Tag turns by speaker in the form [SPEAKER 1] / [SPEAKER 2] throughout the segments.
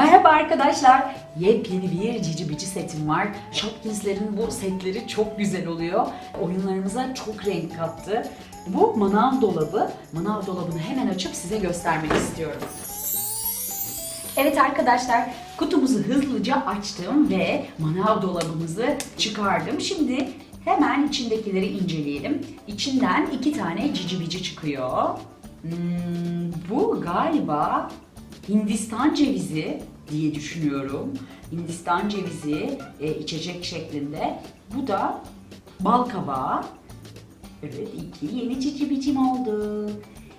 [SPEAKER 1] Merhaba arkadaşlar. Yepyeni bir Cici Bici setim var. Shopkins'lerin bu setleri çok güzel oluyor. Oyunlarımıza çok renk kattı. Bu manav dolabı. Manav dolabını hemen açıp size göstermek istiyorum. Evet arkadaşlar kutumuzu hızlıca açtım ve manav dolabımızı çıkardım. Şimdi hemen içindekileri inceleyelim. İçinden iki tane cici bici çıkıyor. Hmm, bu galiba Hindistan cevizi diye düşünüyorum. Hindistan cevizi e, içecek şeklinde. Bu da bal kabağı. Evet iki yeni cici bicim oldu.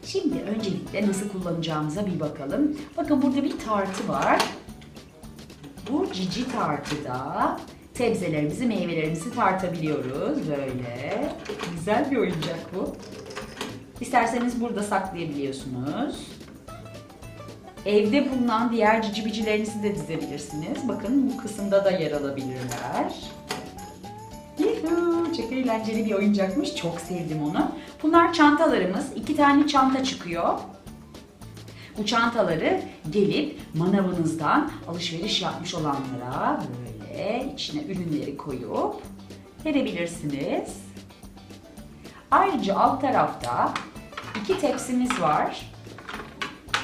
[SPEAKER 1] Şimdi öncelikle nasıl kullanacağımıza bir bakalım. Bakın burada bir tartı var. Bu cici tartıda sebzelerimizi, meyvelerimizi tartabiliyoruz. Böyle. Güzel bir oyuncak bu. İsterseniz burada saklayabiliyorsunuz. Evde bulunan diğer cici bicilerinizi de dizebilirsiniz. Bakın bu kısımda da yer alabilirler. Yuhuu, çok eğlenceli bir oyuncakmış. Çok sevdim onu. Bunlar çantalarımız. İki tane çanta çıkıyor. Bu çantaları gelip manavınızdan alışveriş yapmış olanlara böyle içine ürünleri koyup verebilirsiniz. Ayrıca alt tarafta iki tepsimiz var.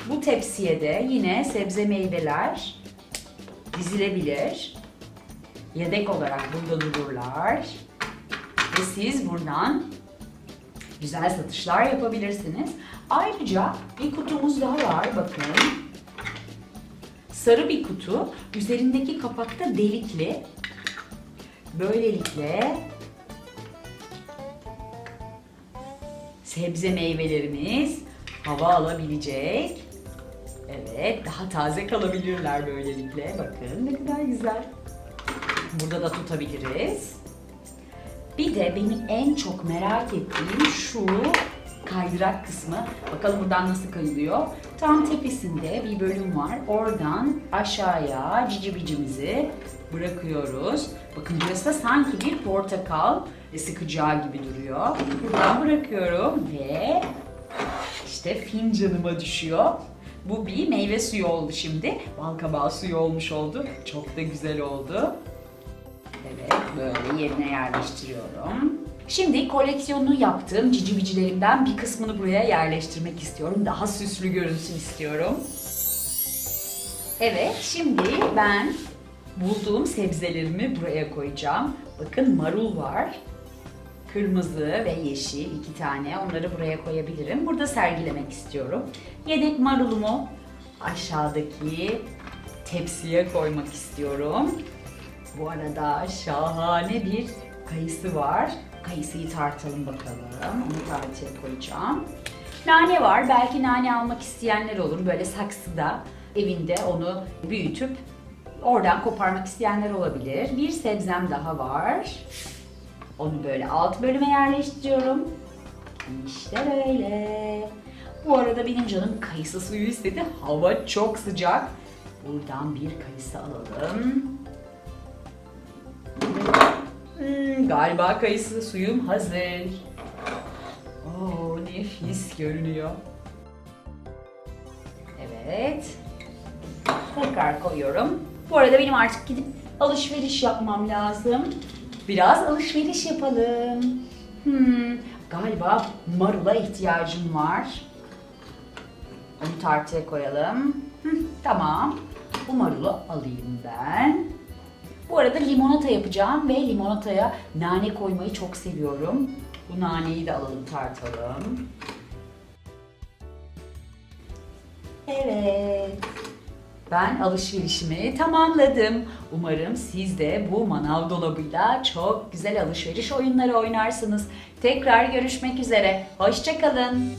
[SPEAKER 1] Bu tepsiye de yine sebze meyveler dizilebilir. Yedek olarak burada dururlar. Ve siz buradan güzel satışlar yapabilirsiniz. Ayrıca bir kutumuz daha var bakın. Sarı bir kutu. Üzerindeki kapakta delikli. Böylelikle sebze meyvelerimiz hava alabilecek. Evet, daha taze kalabilirler böylelikle. Bakın ne kadar güzel. Burada da tutabiliriz. Bir de benim en çok merak ettiğim şu kaydırak kısmı. Bakalım buradan nasıl kayılıyor. Tam tepesinde bir bölüm var. Oradan aşağıya cici bicimizi bırakıyoruz. Bakın burası da sanki bir portakal sıkacağı gibi duruyor. Buradan bırakıyorum ve işte fincanıma düşüyor. Bu bir meyve suyu oldu şimdi. Balkabağı suyu olmuş oldu. Çok da güzel oldu. Evet, böyle yerine yerleştiriyorum. Şimdi koleksiyonunu yaptığım cici bicilerimden bir kısmını buraya yerleştirmek istiyorum. Daha süslü görünsün istiyorum. Evet, şimdi ben bulduğum sebzelerimi buraya koyacağım. Bakın marul var. Kırmızı ve yeşil iki tane. Onları buraya koyabilirim. Burada sergilemek istiyorum. Yedek marulumu aşağıdaki tepsiye koymak istiyorum. Bu arada şahane bir kayısı var. Kayısıyı tartalım bakalım. Onu tartıya koyacağım. Nane var. Belki nane almak isteyenler olur. Böyle saksıda evinde onu büyütüp oradan koparmak isteyenler olabilir. Bir sebzem daha var. Onu böyle alt bölüme yerleştiriyorum. İşte böyle. Bu arada benim canım kayısı suyu istedi. Hava çok sıcak. Buradan bir kayısı alalım. Hmm, galiba kayısı suyum hazır. Oo, nefis görünüyor. Evet. Tekrar koyuyorum. Bu arada benim artık gidip alışveriş yapmam lazım. Biraz alışveriş yapalım. Hmm, galiba marula ihtiyacım var. Onu tartıya koyalım. Hı, tamam. Bu marulu alayım ben. Bu arada limonata yapacağım ve limonataya nane koymayı çok seviyorum. Bu naneyi de alalım tartalım. Evet. Ben alışverişimi tamamladım. Umarım siz de bu manav dolabıyla çok güzel alışveriş oyunları oynarsınız. Tekrar görüşmek üzere. Hoşçakalın.